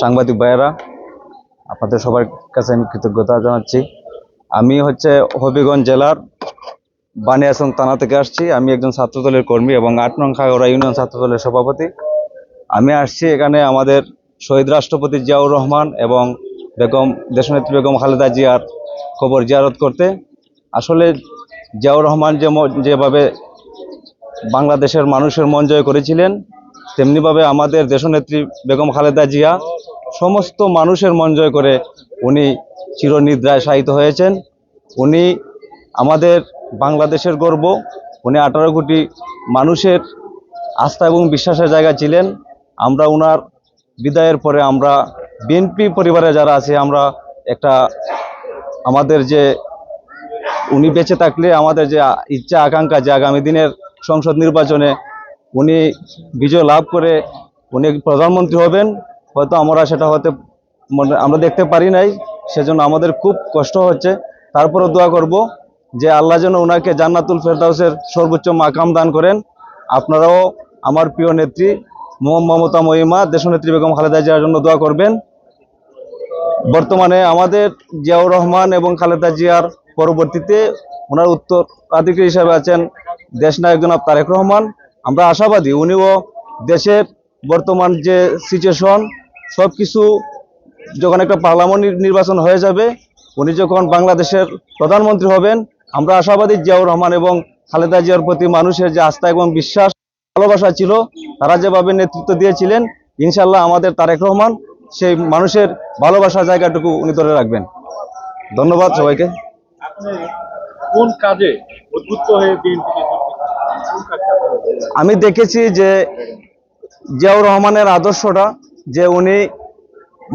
সাংবাদিক ভাইয়েরা, আপনাদের সবার কাছে আমি কৃতজ্ঞতা জানাচ্ছি। আমি হচ্ছে হবিগঞ্জ জেলার বানিয়াসং থানা থেকে আসছি। আমি একজন ছাত্রদলের কর্মী এবং আট নং খাগড়া ইউনিয়ন ছাত্রদলের সভাপতি। আমি আসছি এখানে আমাদের শহীদ রাষ্ট্রপতি জিয়াউর রহমান এবং বেগম, দেশনেত্রী বেগম খালেদা জিয়ার খবর জিয়ারত করতে। আসলে জিয়াউর রহমান যে যেভাবে বাংলাদেশের মানুষের মন জয় করেছিলেন তেমনিভাবে আমাদের দেশনেত্রী বেগম খালেদা জিয়া সমস্ত মানুষের মন জয় করে উনি চিরনিদ্রায় শায়িত হয়েছেন। উনি আমাদের বাংলাদেশের গর্ব। উনি আঠারো কোটি মানুষের আস্থা এবং বিশ্বাসের জায়গা ছিলেন। আমরা ওনার বিদায়ের পরে আমরা বিএনপি পরিবারে যারা আছে, আমরা একটা আমাদের যে উনি বেঁচে থাকলে আমাদের যে ইচ্ছা, আকাঙ্ক্ষা যে আগামী দিনের সংসদ নির্বাচনে উনি বিজয় লাভ করে উনি প্রধানমন্ত্রী হবেন, হয়তো আমরা সেটা হতে মানে আমরা দেখতে পারি নাই, সেজন্য আমাদের খুব কষ্ট হচ্ছে। তারপরে দোয়া করব যে আল্লাহ যেন ওনাকে জান্নাতুল ফেরদাউসের সর্বোচ্চ মাকাম দান করেন। আপনারাও আমার প্রিয় নেত্রী মমতা মহিমা, দেশনেত্রী বেগম খালেদা জিয়ার জন্য দোয়া করবেন। বর্তমানে আমাদের জিয়াউর রহমান এবং খালেদা জিয়ার পরবর্তীতে ওনার উত্তর উত্তরাধিকারী হিসাবে আছেন দেশ দেশনায়ক জনাব তারেক রহমান। আমরা আশাবাদী, উনিও দেশের বর্তমান যে সিচুয়েশন সব কিছু যখন একটা পার্লামেন্ট নির্বাচন হয়ে যাবে, উনি যখন বাংলাদেশের প্রধানমন্ত্রী হবেন, আমরা আশাবাদী জিয়াউর রহমান এবং খালেদা জিয়ার প্রতি মানুষের যে আস্থা এবং বিশ্বাস, ভালোবাসা ছিল, তারা যেভাবে নেতৃত্ব দিয়েছিলেন, ইনশাল্লাহ আমাদের তারেক রহমান সেই মানুষের ভালোবাসার জায়গাটুকু উনি ধরে রাখবেন। ধন্যবাদ সবাইকে। কোন কাজে উদ্বুদ্ধ হয়ে আমি দেখেছি যে জিয়াউর রহমানের আদর্শটা, যে উনি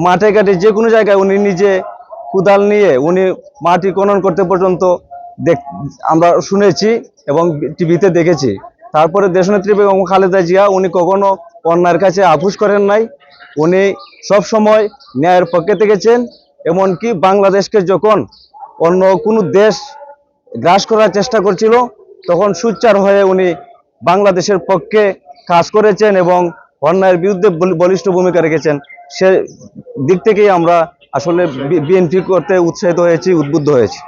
মাঠে ঘাটে যে কোনো জায়গায় উনি নিজে কুদাল নিয়ে উনি মাটি খনন করতে পর্যন্ত দেখ আমরা শুনেছি এবং টিভিতে দেখেছি। তারপরে দেশনেত্রী বেগম খালেদা জিয়া উনি কখনো অন্যায়ের কাছে আপুস করেন নাই। উনি সব সময় ন্যায়ের পক্ষে থেকেছেন, এমনকি বাংলাদেশকে যখন অন্য কোনো দেশ গ্রাস করার চেষ্টা করছিল তখন সুচ্চার হয়ে উনি বাংলাদেশের পক্ষে কাজ করেছেন এবং অন্যায়ের বিরুদ্ধে বলিষ্ঠ ভূমিকা রেখেছেন। সে দিক থেকেই আমরা আসলে বিএনপি করতে উৎসাহিত হয়েছি, উদ্বুদ্ধ হয়েছি।